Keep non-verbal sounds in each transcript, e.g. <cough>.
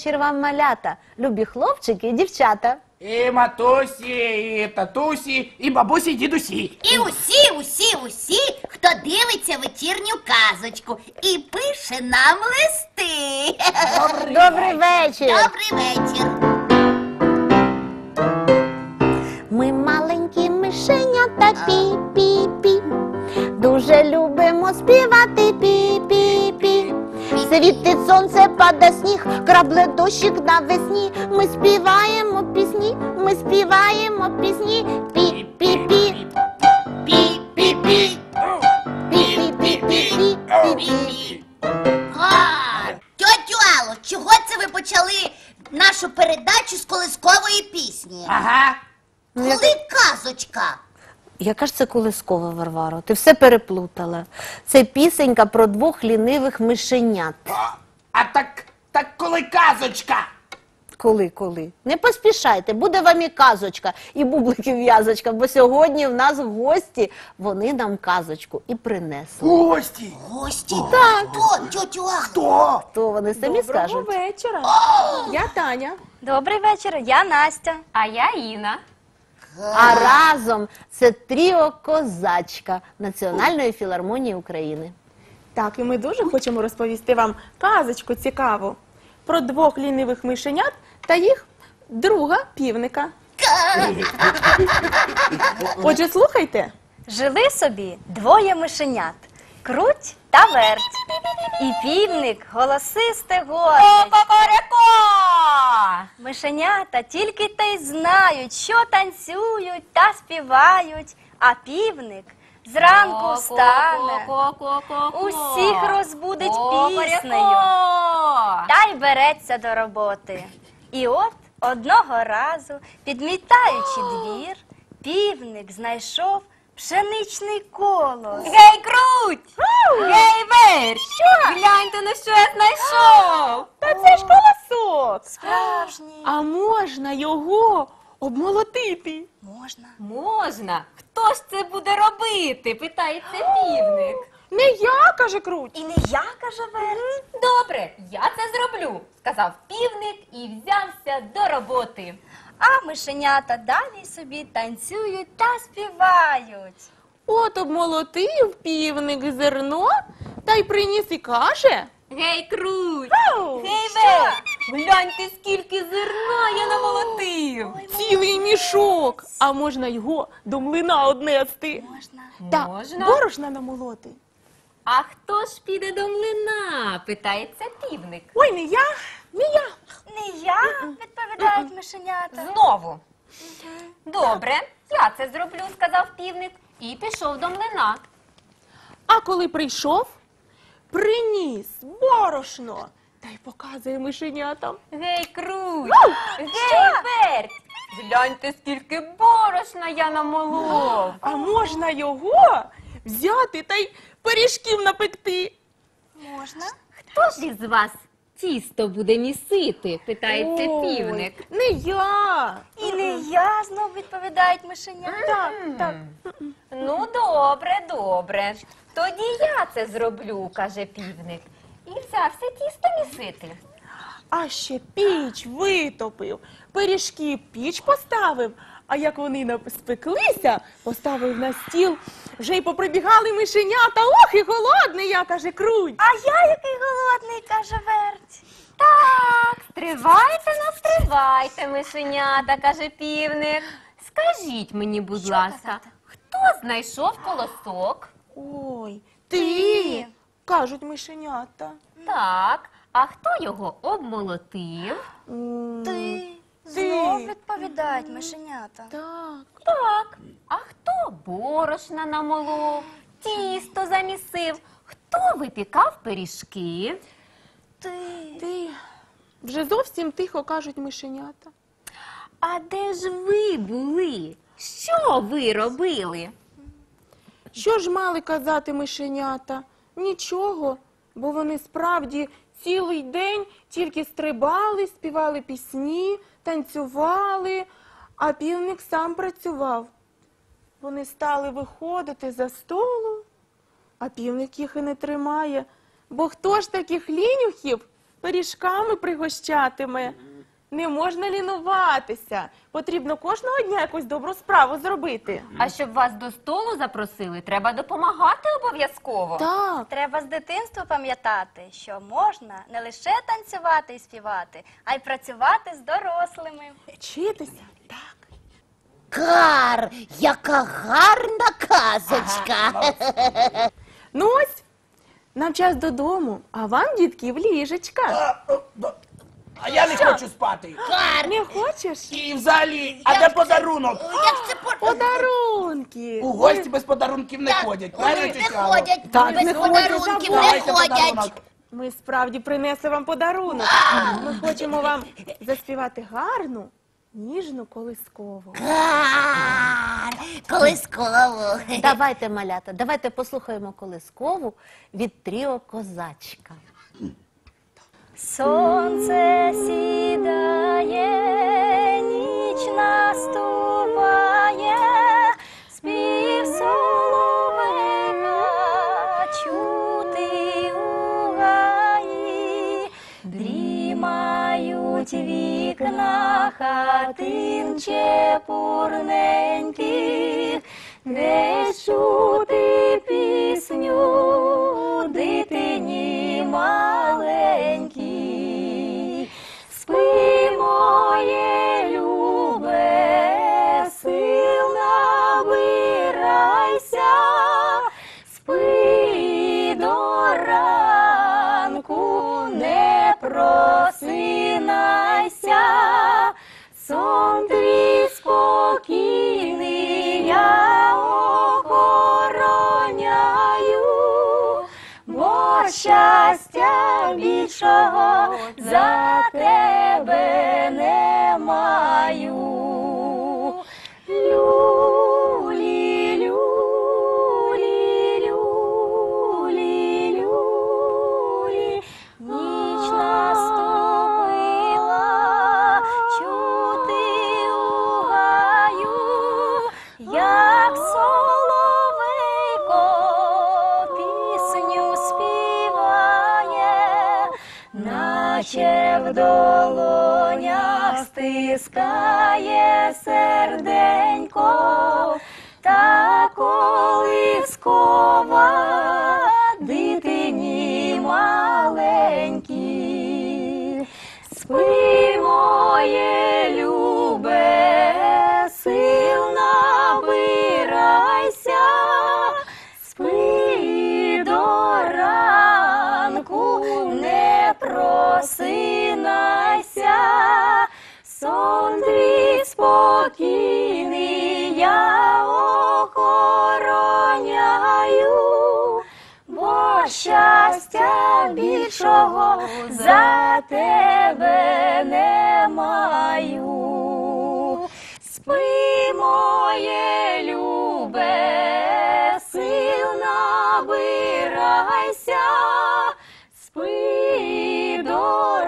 Добрий вечір вам, малята, любі хлопчики і дівчата. І матусі, і татусі, і бабусі, і дідусі. І усі, усі, усі, хто дивиться вечірню казочку і пише нам листи. Добрий вечір. Добрий вечір. Ми маленькі мишенята пі-пі-пі. Дуже любимо співати. Світить сонце, пада сніг, крабле дощик навесні. Ми співаємо пісні, ми співаємо пісні. Пі-пі-пі. Пі-пі-пі. Пі-пі-пі-пі-пі. А, Тьотю Алло, чого це ви почали нашу передачу з колискової пісні? Ага. Коли казочка? Яка ж це колискова, Варваро? Ти все переплутала. Це пісенька про двох лінивих мишенят. А, а так, так коли казочка. Коли, коли? Не поспішайте, буде вам і казочка, і бубликів в'язочка, бо сьогодні в нас гості, вони нам казочку і принесли. Гості. Гості? Так. Хто, тьотю? Хто? То вони самі Доброго скажуть. вечора. Я Таня. Добрий вечір, я Настя. А я Інна. А разом це тріо козачка Національної філармонії України. Так, і ми дуже хочемо розповісти вам казочку цікаву про двох лінивих мишенят та їх друга півника. Отже, слухайте. Жили собі двоє мишенят круть та верть. І півник голосисте горлить. Мишенята тільки те й знають, що танцюють та співають, а півник зранку встане, усіх розбудить піснею та й береться до роботи. І от одного разу, підмітаючи <gasps> двір, півник знайшов пшеничний колос. Гей, круть! Гей, верш! Гляньте, на що я знайшов! Та це ж колосок. Справжній А можна його обмолотити? можна. Можна. Хто ж це буде робити? питається півник. Не я, каже круть. І не я, каже верть. Добре, я це зроблю, сказав півник і взявся до роботи. А мишенята далі собі танцюють та співають. От обмолотив півник зерно та й приніс і каже. Гей, круть! «Ау, Гей, верш! Гляньте, скільки зерна я намолотив! Цілий мішок. А можна його до млина однести. Можна. Та Можна. борошна намолоти. А хто ж піде до млина? питається півник. Ой, не я, не я. Не я, відповідають мишенята. Знову. Добре, я це зроблю, сказав півник, і пішов до млина. А коли прийшов, приніс борошно та й показує мишенятам. Гей, круть! Гей, верть! Гляньте, скільки борошна я намолов! А можна його взяти та й пиріжків напекти. Можна. Хто ж із вас тісто буде місити? питається Ой, півник. Не я. І не я, знов відповідають мишенята. Так, так. Ну, добре, добре. Тоді я це зроблю, каже півник. І взявся тісто місити. А ще піч витопив, пиріжки в піч поставив. А як вони спеклися, поставив на стіл, вже й поприбігали мишенята. Ох, і голодний я, каже, круть. А я який голодний, каже стривайте, ну стривайте, мишенята, каже півник. Скажіть мені, будь ласка, хто знайшов колосок? Ой, ти, кажуть мишенята. Так, а хто його обмолотив? М, Ти. Ти. Знов відповідають мишенята. Так. Так. А хто борошна намолов, тісто замісив? Хто випікав пиріжки? Ти. Ти. Вже зовсім тихо кажуть мишенята. А де ж ви були? Що ви робили? Що ж мали казати мишенята? Нічого, бо вони справді цілий день тільки стрибали, співали пісні, танцювали, а півник сам працював. Вони стали виходити за столу, а півник їх і не тримає. Бо хто ж таких лінюхів пиріжками пригощатиме. Не можна лінуватися. Потрібно кожного дня якусь добру справу зробити. А щоб вас до столу запросили, треба допомагати обов'язково. Так. Треба з дитинства пам'ятати, що можна не лише танцювати і співати, а й працювати з дорослими. Вчитися. Так. Кар, яка гарна казочка. <laughs> Ну ось, нам час додому, а вам, дітки, в ліжечка. А, я не хочу спати. Не хочеш? І взагалі, а де подарунок? Як це по... Подарунки. У гості без подарунків не ходять. Правильно, не ходять, Так, без не ходять, подарунків не Давайте ходять. подарунок. Ми справді принесли вам подарунок. Ми хочемо вам заспівати гарну, ніжну колискову. Кар, колисково. Давайте, малята, давайте послухаємо колискову від тріо козачка. Сонце сідає, ніч наступає, вікна хатин чепурненьких, де більшого за тебе не маю. Люлі, наче в долонях стискає серденько, та колискова дитині маленькій. Спи, моє щастя більшого за тебе не маю. Спи, моє любе, сил набирайся, спи до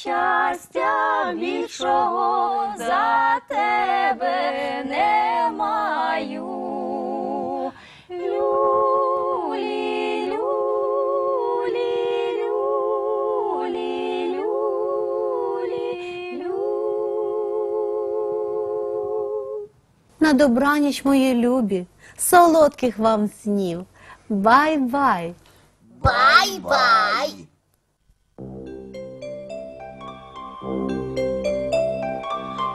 щастя більшого за тебе не маю. Люлі, люлі, люлі, люлі, лю. На добраніч, мої любі, солодких вам снів. Бай-бай! Бай-бай.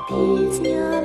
Пізня